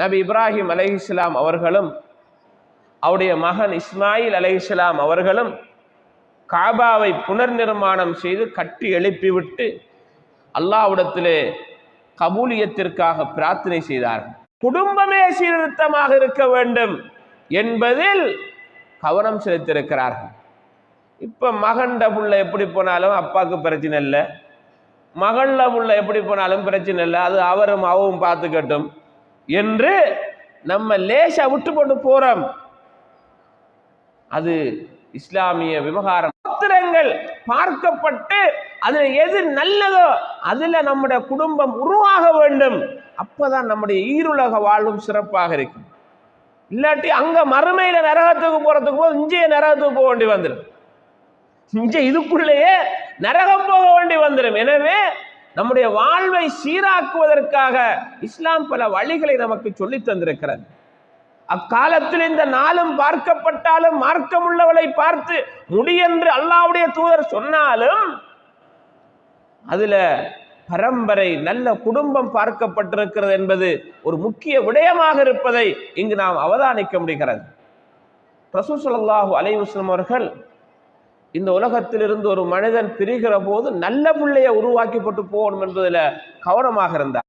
நபி இப்ராஹிம் அலைஹிஸ்ஸலாம் அவர்களும் அவருடைய மகன் இஸ்மாயில் அலைஹிஸ்ஸலாம் அவர்களும் காபாவை புனர் நிர்மாணம் செய்து கட்டி எழுப்பிவிட்டு அல்லாவிடத்திலே கபூலியத்திற்காக பிரார்த்தனை செய்தார்கள். குடும்பமே சீர்திருத்தமாக இருக்க வேண்டும் என்பதில் கவனம் செலுத்தியிருக்கிறார்கள். இப்போ மகன்ட புள்ள எப்படி போனாலும் அப்பாவுக்கு பிரச்சனை இல்லை. மகளில் புள்ள எப்படி போனாலும் பிரச்சனை இல்லை. அது அவரும் அவவும் பார்த்துக்கட்டும். என்று நம்ம லேசா விட்டு போட்டு போறோம். அது இஸ்லாமிய விவகாரம். பத்திரங்கள் பார்க்கப்பட்டு அதுல எது நல்லதோ அதுல நம்முடைய குடும்பம் உருவாக வேண்டும். அப்பதான் நம்முடைய ஈருலக வாழ்வும் சிறப்பாக இருக்கும். இல்லாட்டி அங்க மறுமையில நரகத்துக்கு போறதுக்கு போது இஞ்சே நரகத்துக்கு போக வேண்டி வந்துடும் இஞ்ச இதுக்குள்ளேயே நரகம் போக வேண்டி வந்துடும் எனவே நம்முடைய வாழ்வை சீராக்குவதற்காக இஸ்லாம் பல வழிகளை நமக்கு சொல்லி தந்திருக்கிறது. அக்காலத்தில் இந்த நாளும் பார்க்கப்பட்டாலும் மார்க்கமுள்ளவளை பார்த்து முடியென்று அல்லாவுடைய தூதர் சொன்னாலும் அதுல பரம்பரை நல்ல குடும்பம் பார்க்கப்பட்டிருக்கிறது என்பது ஒரு முக்கிய விடயமாக இருப்பதை இங்கு நாம் அவதானிக்க முடிகிறது. ரசூல் சொல்லாஹு அலைஹி அவர்கள் இந்த உலகத்திலிருந்து ஒரு மனிதன் பிரிகிற போது நல்ல பிள்ளையை உருவாக்கிப்பட்டு போகணும் என்பதில் கவனமாக இருந்தார்.